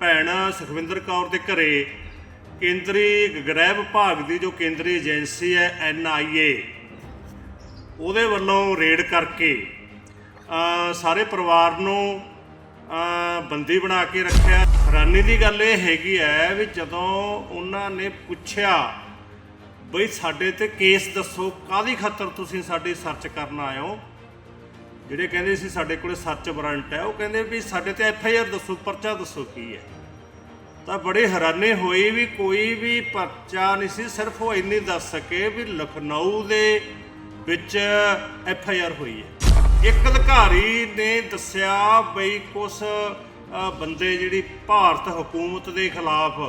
ਭੈਣ ਸੁਖਵਿੰਦਰ ਕੌਰ ਦੇ ਘਰੇ ਕੇਂਦਰੀ ਗ੍ਰਹਿ ਵਿਭਾਗ ਦੀ ਜੋ ਕੇਂਦਰੀ ਏਜੰਸੀ ਹੈ ਐਨਆਈਏ ਉਹਦੇ ਵੱਲੋਂ ਰੇਡ ਕਰਕੇ ਸਾਰੇ ਪਰਿਵਾਰ ਨੂੰ ਬੰਦੀ ਬਣਾ ਕੇ ਰੱਖਿਆ। ਹੈਰਾਨੀ ਦੀ ਗੱਲ ਇਹ ਹੈਗੀ ਹੈ ਵੀ ਜਦੋਂ ਉਹਨਾਂ ਨੇ ਪੁੱਛਿਆ ਬਈ ਸਾਡੇ ਤੇ ਕੇਸ ਦੱਸੋ ਕਾਦੀ ਖਾਤਰ ਤੁਸੀਂ ਸਾਡੀ ਸਰਚ ਕਰਨ ਆਏ ਹੋ? ਜਿਹੜੇ ਕਹਿੰਦੇ ਸੀ ਸਾਡੇ ਕੋਲੇ ਸਰਚ ਵਾਰੰਟ ਹੈ, ਉਹ ਕਹਿੰਦੇ ਵੀ ਸਾਡੇ ਤੇ ਐਫ ਆਈ ਆਰ ਦੱਸੋ, ਪਰਚਾ ਦੱਸੋ ਕੀ ਹੈ। ਤਾਂ ਬੜੀ ਹੈਰਾਨੀ ਹੋਈ ਵੀ ਕੋਈ ਵੀ ਪਰਚਾ ਨਹੀਂ ਸੀ, ਸਿਰਫ ਉਹ ਇੰਨੀ ਦੱਸ ਸਕੇ ਵੀ ਲਖਨਊ ਦੇ ਵਿੱਚ ਐਫ ਆਈ ਆਰ ਹੋਈ ਹੈ। ਇੱਕ ਅਧਿਕਾਰੀ ਨੇ ਦੱਸਿਆ ਬਈ ਕੁਛ ਬੰਦੇ ਜਿਹੜੀ ਭਾਰਤ ਹਕੂਮਤ ਦੇ ਖਿਲਾਫ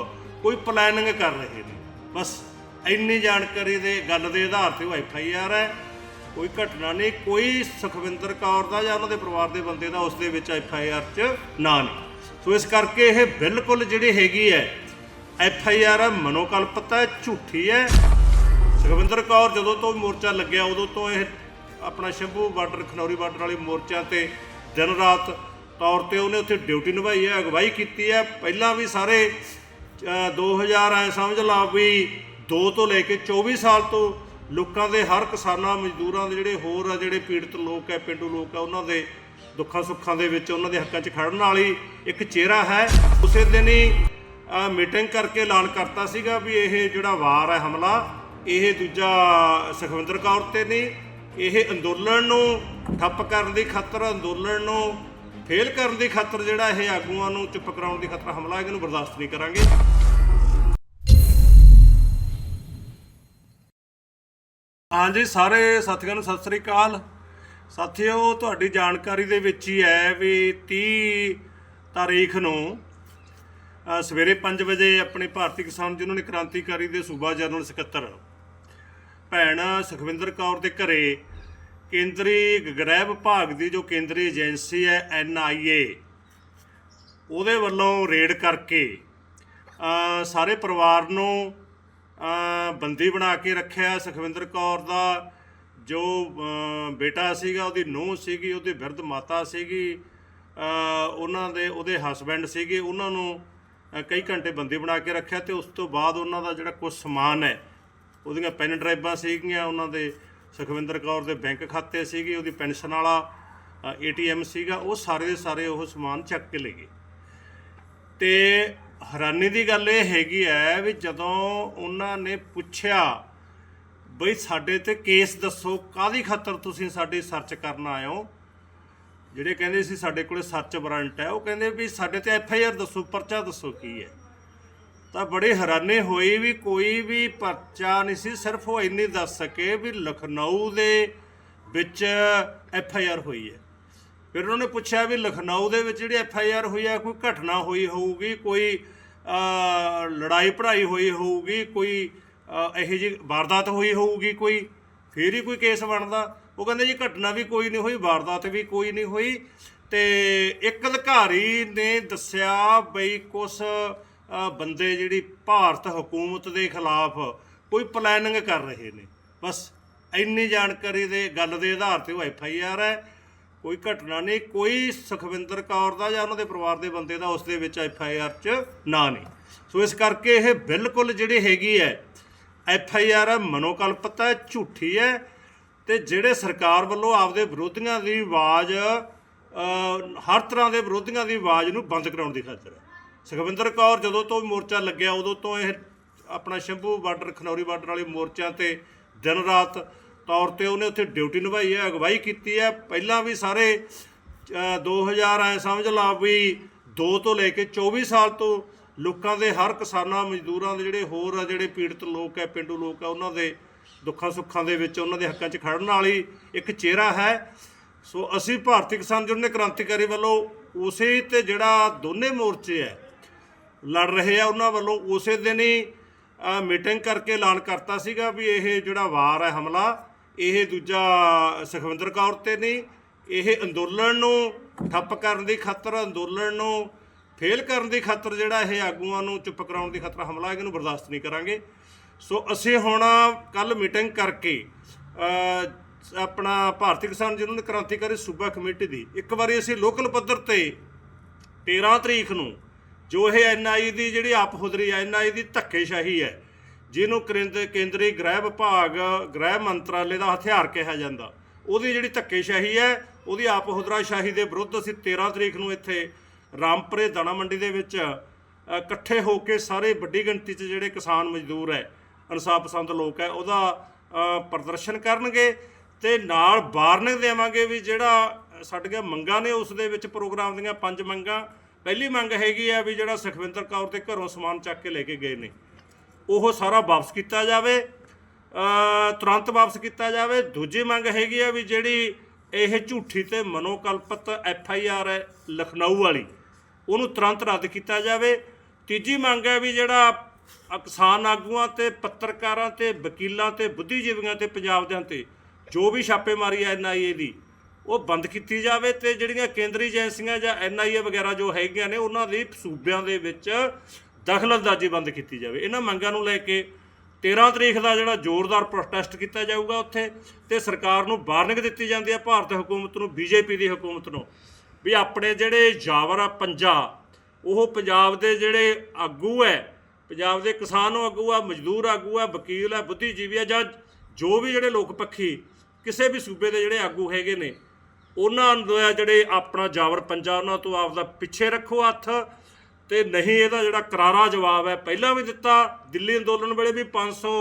ਕੋਈ ਪਲੈਨਿੰਗ ਕਰ ਰਹੇ ਨੇ। ਬਸ ਇੰਨੀ ਜਾਣਕਾਰੀ ਦੇ, ਗੱਲ ਦੇ ਆਧਾਰ ਤੇ ਉਹ ਐਫ ਆਈ ਆਰ ਹੈ। ਕੋਈ ਘਟਨਾ ਨਹੀਂ ਕੋਈ ਸੁਖਵਿੰਦਰ ਕੌਰ ਦਾ ਜਾਂ ਉਹਨਾਂ ਦੇ ਪਰਿਵਾਰ ਦੇ ਬੰਦੇ ਦਾ ਉਸ ਦੇ ਵਿੱਚ ਐਫ ਆਈ ਆਰ 'ਚ ਨਾਂ ਨਹੀਂ। ਸੋ ਇਸ ਕਰਕੇ ਇਹ ਬਿਲਕੁਲ ਜਿਹੜੀ ਹੈਗੀ ਹੈ ਐਫ ਆਈ ਆਰ ਮਨੋਕਲਪਤ ਹੈ ਝੂਠੀ ਹੈ। ਸੁਖਵਿੰਦਰ ਕੌਰ ਜਦੋਂ ਤੋਂ ਮੋਰਚਾ ਲੱਗਿਆ ਉਦੋਂ ਤੋਂ ਇਹ ਆਪਣਾ ਸ਼ੰਭੂ ਬਾਰਡਰ ਖਨੌਰੀ ਬਾਰਡਰ ਵਾਲੇ ਮੋਰਚਿਆਂ ਤੇ ਦਿਨ ਰਾਤ ਤੌਰ ਤੇ ਉਹਨੇ ਉੱਥੇ ਡਿਊਟੀ ਨਿਭਾਈ ਹੈ ਅਗਵਾਈ ਕੀਤੀ ਹੈ। ਪਹਿਲਾਂ ਵੀ ਸਾਰੇ ਅ, 2000 ਐ ਸਮਝ ਲਾ ਵੀ 2 ਤੋਂ ਲੈ ਕੇ 24 ਸਾਲ ਤੋਂ ਲੋਕਾਂ ਦੇ ਹਰ ਕਿਸਾਨਾਂ, ਮਜ਼ਦੂਰਾਂ ਦੇ ਜਿਹੜੇ ਹੋਰ ਆ, ਜਿਹੜੇ ਪੀੜਤ ਲੋਕ ਹੈ ਪਿੰਡੂ ਲੋਕ ਹੈ ਉਹਨਾਂ ਦੇ ਦੁੱਖਾਂ ਸੁੱਖਾਂ ਦੇ ਵਿੱਚ, ਉਹਨਾਂ ਦੇ ਹੱਕਾਂ 'ਚ ਖੜਨ ਵਾਲੀ ਇੱਕ ਚਿਹਰਾ ਹੈ। ਉਸੇ ਦਿਨ ਹੀ ਮੀਟਿੰਗ ਕਰਕੇ ਐਲਾਨ ਕਰਤਾ ਸੀਗਾ ਵੀ ਇਹ ਜਿਹੜਾ ਵਾਰ ਹੈ ਹਮਲਾ, ਇਹ ਦੂਜਾ ਸੁਖਵਿੰਦਰ ਕੌਰ ਤੇ ਨਹੀਂ, ਇਹ ਅੰਦੋਲਨ ਨੂੰ ਠੱਪ ਕਰਨ ਦੀ ਖਾਤਰ, ਅੰਦੋਲਨ ਨੂੰ ਫੇਲ ਕਰਨ ਦੀ ਖਾਤਰ ਜਿਹੜਾ ਇਹ ਆਗੂਆਂ ਨੂੰ ਚੁੱਪ ਕਰਾਉਣ ਦੀ ਖਾਤਰ ਹਮਲਾ, ਇਹਨੂੰ ਬਰਦਾਸ਼ਤ ਨਹੀਂ ਕਰਾਂਗੇ। ਹਾਂਜੀ, ਸਾਰੇ ਸਾਥੀਆਂ ਨੂੰ ਸਤਿ ਸ੍ਰੀ ਅਕਾਲ। ਸਾਥੀਓ, ਤੁਹਾਡੀ ਜਾਣਕਾਰੀ ਦੇ ਵਿੱਚ ਹੀ ਹੈ ਵੀ 30 ਤਾਰੀਖ ਨੂੰ ਸਵੇਰੇ 5 ਵਜੇ ਆਪਣੇ ਭਾਰਤੀ ਕਿਸਾਨ ਯੂਨੀਅਨ ਨੇ ਕ੍ਰਾਂਤੀਕਾਰੀ ਦੇ ਸੂਬਾ ਜਨਰਲ ਸਕੱਤਰ ਭੈਣ ਸੁਖਵਿੰਦਰ ਕੌਰ ਦੇ ਘਰੇ ਕੇਂਦਰੀ ਗ੍ਰਹਿ ਵਿਭਾਗ ਦੀ ਜੋ ਕੇਂਦਰੀ ਏਜੰਸੀ ਹੈ ਐਨਆਈਏ ਉਹਦੇ ਵੱਲੋਂ ਰੇਡ ਕਰਕੇ ਸਾਰੇ ਪਰਿਵਾਰ ਨੂੰ ਬੰਦੀ ਬਣਾ ਕੇ ਰੱਖਿਆ ਸੁਖਵਿੰਦਰ ਕੌਰ ਦਾ, ਜੋ ਬੇਟਾ ਸੀਗਾ, ਉਹਦੀ ਨੂੰਹ ਸੀਗੀ, ਉਹਦੀ ਬਿਰਧ ਮਾਤਾ ਸੀਗੀ ਉਹਨਾਂ ਦੇ, ਉਹਦੇ ਹਸਬੰਡ ਸੀਗੇ, ਉਹਨਾਂ ਨੂੰ ਕਈ ਘੰਟੇ ਬੰਦੀ ਬਣਾ ਕੇ ਰੱਖਿਆ ਤੇ ਉਸ ਤੋਂ ਬਾਅਦ ਉਹਨਾਂ ਦਾ ਜਿਹੜਾ ਕੁਝ ਸਮਾਨ ਹੈ, ਉਹਦੀਆਂ ਪੈਨ ਡਰਾਈਵਾਂ ਸੀਗੀਆਂ, ਉਹਨਾਂ ਦੇ ਸੁਖਵਿੰਦਰ ਕੌਰ ਦੇ ਬੈਂਕ ਖਾਤੇ ਸੀਗੇ, ਉਹਦੀ ਪੈਨਸ਼ਨ ਵਾਲਾ ਏਟੀਐਮ ਸੀਗਾ, ਉਹ ਸਾਰੇ ਦੇ ਸਾਰੇ ਉਹ ਸਮਾਨ ਚੱਕ ਕੇ ਲੈ ਗਏ। ਤੇ ਹੈਰਾਨੀ ਦੀ ਗੱਲ ਇਹ ਹੈਗੀ ਹੈ ਵੀ ਜਦੋਂ ਉਹਨਾਂ ਨੇ ਪੁੱਛਿਆ ਬਈ ਸਾਡੇ ਤੇ ਕੇਸ ਦੱਸੋ ਕਾਦੀ ਖਾਤਰ ਤੁਸੀਂ ਸਾਡੀ ਸਰਚ ਕਰਨ ਆਏ ਹੋ? ਜਿਹੜੇ ਕਹਿੰਦੇ ਸੀ ਸਾਡੇ ਕੋਲੇ ਸਰਚ ਵਾਰੰਟ ਹੈ, ਉਹ ਕਹਿੰਦੇ ਵੀ ਸਾਡੇ ਤੇ ਐਫ ਆਈ ਆਰ ਦੱਸੋ, ਪਰਚਾ ਦੱਸੋ ਕੀ ਹੈ। ਤਾਂ ਬੜੀ ਹੈਰਾਨੀ ਹੋਈ ਵੀ ਕੋਈ ਵੀ ਪਰਚਾ ਨਹੀਂ ਸੀ, ਸਿਰਫ ਉਹ ਇੰਨੀ ਦੱਸ ਸਕੇ ਵੀ ਲਖਨਊ ਦੇ ਵਿੱਚ ਐਫ ਆਈ ਆਰ ਹੋਈ ਹੈ। ਫਿਰ ਉਹਨਾਂ ਨੇ ਪੁੱਛਿਆ ਵੀ ਲਖਨਊ ਦੇ ਵਿੱਚ ਜਿਹੜੀ ਐਫ ਆਈ ਆਰ ਹੋਈ ਹੈ ਕੋਈ ਘਟਨਾ ਹੋਈ ਹੋਊਗੀ, ਕੋਈ ਲੜਾਈ ਭੜਾਈ ਹੋਈ ਹੋਊਗੀ, ਕੋਈ ਇਹੋ ਜਿਹੀ ਵਾਰਦਾਤ ਹੋਈ ਹੋਊਗੀ, ਕੋਈ ਫੇਰ ਹੀ ਕੋਈ ਕੇਸ ਬਣਦਾ। ਉਹ ਕਹਿੰਦੇ ਜੀ ਘਟਨਾ ਵੀ ਕੋਈ ਨਹੀਂ ਹੋਈ, ਵਾਰਦਾਤ ਵੀ ਕੋਈ ਨਹੀਂ ਹੋਈ। ਤੇ ਇੱਕ ਅਧਿਕਾਰੀ ਨੇ ਦੱਸਿਆ ਬਈ ਕੁਛ ਬੰਦੇ ਜਿਹੜੀ ਭਾਰਤ ਹਕੂਮਤ ਦੇ ਖਿਲਾਫ ਕੋਈ ਪਲੈਨਿੰਗ ਕਰ ਰਹੇ ਨੇ। ਬਸ ਇੰਨੀ ਜਾਣਕਾਰੀ ਦੇ, ਗੱਲ ਦੇ ਆਧਾਰ ਤੇ ਉਹ ਐਫ ਆਈ ਆਰ ਹੈ। ਕੋਈ ਘਟਨਾ ਨਹੀਂ, ਕੋਈ ਸੁਖਵਿੰਦਰ ਕੌਰ ਦਾ ਜਾਂ ਉਹਨਾਂ ਦੇ ਪਰਿਵਾਰ ਦੇ ਬੰਦੇ ਦਾ ਉਸ ਦੇ ਵਿੱਚ ਐਫ ਆਈ ਆਰ 'ਚ ਨਾਂ ਨਹੀਂ। ਸੋ ਇਸ ਕਰਕੇ ਇਹ ਬਿਲਕੁਲ ਜਿਹੜੀ ਹੈਗੀ ਹੈ, ਐਫ ਆਈ ਆਰ ਮਨੋਕਲਪਤ ਹੈ, ਝੂਠੀ ਹੈ ਤੇ ਜਿਹੜੇ ਸਰਕਾਰ ਵੱਲੋਂ ਆਪਦੇ ਵਿਰੋਧੀਆਂ ਦੀ ਆਵਾਜ਼ ਹਰ ਤਰ੍ਹਾਂ ਦੇ ਵਿਰੋਧੀਆਂ ਦੀ ਆਵਾਜ਼ ਨੂੰ ਬੰਦ ਕਰਾਉਣ ਦੀ ਖਾਤਰ ਹੈ। ਸੁਖਵਿੰਦਰ ਕੌਰ ਜਦੋਂ ਤੋਂ ਮੋਰਚਾ ਲੱਗਿਆ, ਉਦੋਂ ਤੋਂ ਇਹ ਆਪਣਾ ਸ਼ੰਭੂ ਬਾਰਡਰ, ਖਨੌਰੀ ਬਾਰਡਰ ਵਾਲੇ ਮੋਰਚਿਆਂ ਤੇ ਦਿਨ ਰਾਤ ਤੌਰ ਤੇ ਉਹਨੇ ਉੱਥੇ ਡਿਊਟੀ ਨਿਭਾਈ ਹੈ ਅਗਵਾਈ ਕੀਤੀ ਹੈ। ਪਹਿਲਾਂ ਵੀ ਸਾਰੇ ਅ, 2000 ਐ ਸਮਝ ਲਾ ਵੀ 2 ਤੋਂ ਲੈ ਕੇ 24 ਸਾਲ ਤੋਂ ਲੋਕਾਂ ਦੇ ਹਰ ਕਿਸਾਨਾਂ ਮਜ਼ਦੂਰਾਂ ਦੇ ਜਿਹੜੇ ਹੋਰ ਆ ਜਿਹੜੇ ਪੀੜਤ ਲੋਕ ਹੈ ਪਿੰਡੂ ਲੋਕ ਆ ਉਹਨਾਂ ਦੇ ਦੁੱਖਾਂ ਸੁੱਖਾਂ ਦੇ ਵਿੱਚ ਉਹਨਾਂ ਦੇ ਹੱਕਾਂ 'ਚ ਖੜਨ ਵਾਲੀ ਇੱਕ ਚਿਹਰਾ ਹੈ। ਸੋ ਅਸੀਂ ਭਾਰਤੀ ਕਿਸਾਨ ਯੂਨੀਅਨ ਕ੍ਰਾਂਤੀਕਾਰੀ ਵੱਲੋਂ ਉਸੇ ਤੇ ਜਿਹੜਾ ਦੋਨੇ ਮੋਰਚੇ ਹੈ ਲੜ ਰਹੇ ਆ ਉਹਨਾਂ ਵੱਲੋਂ ਉਸੇ ਦਿਨ ਹੀ ਮੀਟਿੰਗ ਕਰਕੇ ਐਲਾਨ ਕਰਤਾ ਸੀਗਾ ਵੀ ਇਹ ਜਿਹੜਾ ਵਾਰ ਹੈ ਹਮਲਾ ਇਹ ਦੂਜਾ ਸੁਖਵਿੰਦਰ ਕੌਰ ਤੇ ਨਹੀਂ, ਇਹ ਅੰਦੋਲਨ ਨੂੰ ਠੱਪ ਕਰਨ ਦੀ ਖਾਤਰ, ਅੰਦੋਲਨ ਨੂੰ ਫੇਲ ਕਰਨ ਦੀ ਖਾਤਰ ਜਿਹੜਾ ਇਹ ਆਗੂਆਂ ਨੂੰ ਚੁੱਪ ਕਰਾਉਣ ਦੀ ਖਾਤਰ ਹਮਲਾ ਹੈ ਇਹਨੂੰ ਬਰਦਾਸ਼ਤ ਨਹੀਂ ਕਰਾਂਗੇ। ਸੋ ਅਸੀਂ ਹੁਣ ਕੱਲ ਮੀਟਿੰਗ ਕਰਕੇ ਆਪਣਾ ਭਾਰਤੀ ਕਿਸਾਨ ਯੂਨੀਅਨ ਕ੍ਰਾਂਤੀਕਾਰੀ ਸੂਬਾ ਕਮੇਟੀ ਦੀ, ਇੱਕ ਵਾਰੀ ਅਸੀਂ ਲੋਕਲ ਪੱਧਰ ਤੇ 13 ਤਰੀਕ ਨੂੰ ਜੋ ਇਹ ਐਨਆਈ ਦੀ ਜਿਹੜੀ ਆਪਹੁਦਰੀ ਹੈ ਐਨਆਈ ਦੀ ਧੱਕੇਸ਼ਾਹੀ ਹੈ ਜਿਹਨੂੰ ਕੇਂਦ- ਕੇਂਦਰੀ ਗ੍ਰਹਿ ਵਿਭਾਗ, ਗ੍ਰਹਿ ਮੰਤਰਾਲੇ ਦਾ ਹਥਿਆਰ ਕਿਹਾ ਜਾਂਦਾ। ਉਹਦੀ ਜਿਹੜੀ ਧੱਕੇਸ਼ਾਹੀ ਹੈ, ਉਹਦੀ ਆਪਹੁਦਰਾਸ਼ਾਹੀ ਦੇ ਵਿਰੁੱਧ ਅਸੀਂ 13 ਤਰੀਕ ਨੂੰ ਇੱਥੇ ਰਾਮਪੁਰੇ ਦਾਣਾ ਮੰਡੀ ਦੇ ਵਿੱਚ ਇਕੱਠੇ ਹੋ ਕੇ ਸਾਰੇ ਵੱਡੀ ਗਿਣਤੀ 'ਚ ਜਿਹੜੇ ਕਿਸਾਨ ਮਜ਼ਦੂਰ ਹੈ, ਇਨਸਾਫ ਪਸੰਦ ਲੋਕ ਹੈ, ਉਹਦਾ ਪ੍ਰਦਰਸ਼ਨ ਕਰਨਗੇ ਤੇ ਨਾਲ ਵਾਰਨਿੰਗ ਦੇਵਾਂਗੇ ਵੀ ਜਿਹੜਾ ਸਾਡੀਆਂ ਮੰਗਾਂ ਨੇ, ਉਸ ਦੇ ਵਿੱਚ ਪ੍ਰੋਗਰਾਮ ਦੀਆਂ ਪੰਜ ਮੰਗਾਂ। ਪਹਿਲੀ ਮੰਗ ਹੈਗੀ ਆ ਵੀ ਜਿਹੜਾ ਸੁਖਵਿੰਦਰ ਕੌਰ ਤੇ ਘਰੋਂ ਸਮਾਨ ਚੱਕ ਕੇ ਲੈ ਕੇ ਗਏ ਨੇ। ਉਹ ਸਾਰਾ ਵਾਪਸ ਕੀਤਾ ਜਾਵੇ ਤੁਰੰਤ ਵਾਪਸ ਕੀਤਾ ਜਾਵੇ। ਦੂਜੀ ਮੰਗ ਹੈਗੀ ਆ ਵੀ ਜਿਹੜੀ ਇਹ ਝੂਠੀ ਤੇ ਮਨੋਕਲਪਤ ਐਫ ਆਈ ਆਰ ਹੈ, ਲਖਨਊ ਵਾਲੀ, ਉਹਨੂੰ ਤੁਰੰਤ ਰੱਦ ਕੀਤਾ ਜਾਵੇ। ਤੀਜੀ ਮੰਗ ਹੈ ਵੀ ਜਿਹੜਾ ਕਿਸਾਨ ਆਗੂਆਂ ਤੇ, ਪੱਤਰਕਾਰਾਂ ਤੇ, ਵਕੀਲਾਂ ਤੇ, ਬੁੱਧੀਜੀਵੀਆਂ ਤੇ ਪੰਜਾਬ ਦਿਆਂ ਤੇ, ਜੋ ਵੀ ਛਾਪੇਮਾਰੀ ਹੈ ਐਨਆਈਏ ਦੀ, ਉਹ ਬੰਦ ਕੀਤੀ ਜਾਵੇ ਤੇ ਜਿਹੜੀਆਂ ਕੇਂਦਰੀ ਏਜੰਸੀਆਂ ਜਾਂ ਐਨਆਈਏ ਵਗੈਰਾ ਜੋ ਹੈਗੀਆਂ ਨੇ, ਉਹਨਾਂ ਦੀ ਸੂਬਿਆਂ ਦੇ ਵਿੱਚ ਦਖਲਅੰਦਾਜ਼ੀ ਬੰਦ ਕੀਤੀ ਜਾਵੇ। ਇਹਨਾਂ ਮੰਗਾਂ ਨੂੰ ਲੈ ਕੇ 13 ਤਰੀਕ ਦਾ ਜਿਹੜਾ ਜ਼ੋਰਦਾਰ ਪ੍ਰੋਟੈਸਟ ਕੀਤਾ ਜਾਊਗਾ ਉੱਥੇ ਤੇ ਸਰਕਾਰ ਨੂੰ ਵਾਰਨਿੰਗ ਦਿੱਤੀ ਜਾਂਦੀ ਹੈ ਭਾਰਤ ਹਕੂਮਤ ਨੂੰ, ਬੀਜੇਪੀ ਦੀ ਹਕੂਮਤ ਨੂੰ, ਵੀ ਆਪਣੇ ਜਿਹੜੇ ਜਾਵਰ ਆ ਪੰਜਾ, ਉਹ ਪੰਜਾਬ ਦੇ ਜਿਹੜੇ ਆਗੂ ਹੈ, ਪੰਜਾਬ ਦੇ ਕਿਸਾਨ ਆਗੂ ਆ, ਮਜ਼ਦੂਰ ਆਗੂ ਆ, ਵਕੀਲ ਆ, ਬੁੱਧੀਜੀਵੀ ਆ ਜਾਂ ਜੋ ਵੀ ਜਿਹੜੇ ਲੋਕ ਪੱਖੀ, ਕਿਸੇ ਵੀ ਸੂਬੇ ਦੇ ਜਿਹੜੇ ਆਗੂ ਹੈਗੇ ਨੇ, ਉਹਨਾਂ ਨੂੰ ਜਿਹੜੇ ਆਪਣਾ ਜਾਵਰ ਪੰਜਾ, ਉਹਨਾਂ ਤੋਂ ਆਪਦਾ ਪਿੱਛੇ ਰੱਖੋ ਹੱਥ ਤੇ ਨਹੀਂ ਇਹਦਾ ਜਿਹੜਾ ਕਰਾਰਾ ਜਵਾਬ ਹੈ, ਪਹਿਲਾਂ ਵੀ ਦਿੱਤਾ, ਦਿੱਲੀ ਅੰਦੋਲਨ ਵੇਲੇ ਵੀ 500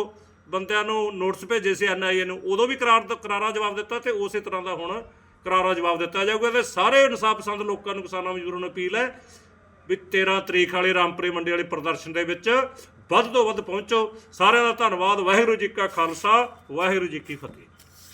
ਬੰਦਿਆਂ ਨੂੰ ਨੋਟਿਸ ਭੇਜੇ ਸੀ ਐਨਆਈਏ ਨੂੰ, ਉਦੋਂ ਵੀ ਕਰਾਰ ਕਰਾਰਾ ਜਵਾਬ ਦਿੱਤਾ ਤੇ ਉਸੇ ਤਰ੍ਹਾਂ ਦਾ ਹੁਣ ਕਰਾਰਾ ਜਵਾਬ ਦਿੱਤਾ ਜਾਊਗਾ ਤੇ ਸਾਰੇ ਇਨਸਾਫ ਪਸੰਦ ਲੋਕਾਂ ਨੂੰ, ਕਿਸਾਨਾਂ ਮਜ਼ਦੂਰਾਂ ਨੂੰ ਅਪੀਲ ਹੈ ਵੀ 13 ਤਰੀਕ ਵਾਲੇ ਰਾਮਪੁਰੇ ਮੰਡੀ ਵਾਲੇ ਪ੍ਰਦਰਸ਼ਨ ਦੇ ਵਿੱਚ ਵੱਧ ਤੋਂ ਵੱਧ ਪਹੁੰਚੋ। ਸਾਰਿਆਂ ਦਾ ਧੰਨਵਾਦ, ਵਾਹਿਗੁਰੂ ਜੀ ਕਾ ਖਾਲਸਾ, ਵਾਹਿਗੁਰੂ ਜੀ ਕੀ ਫਤਿਹ।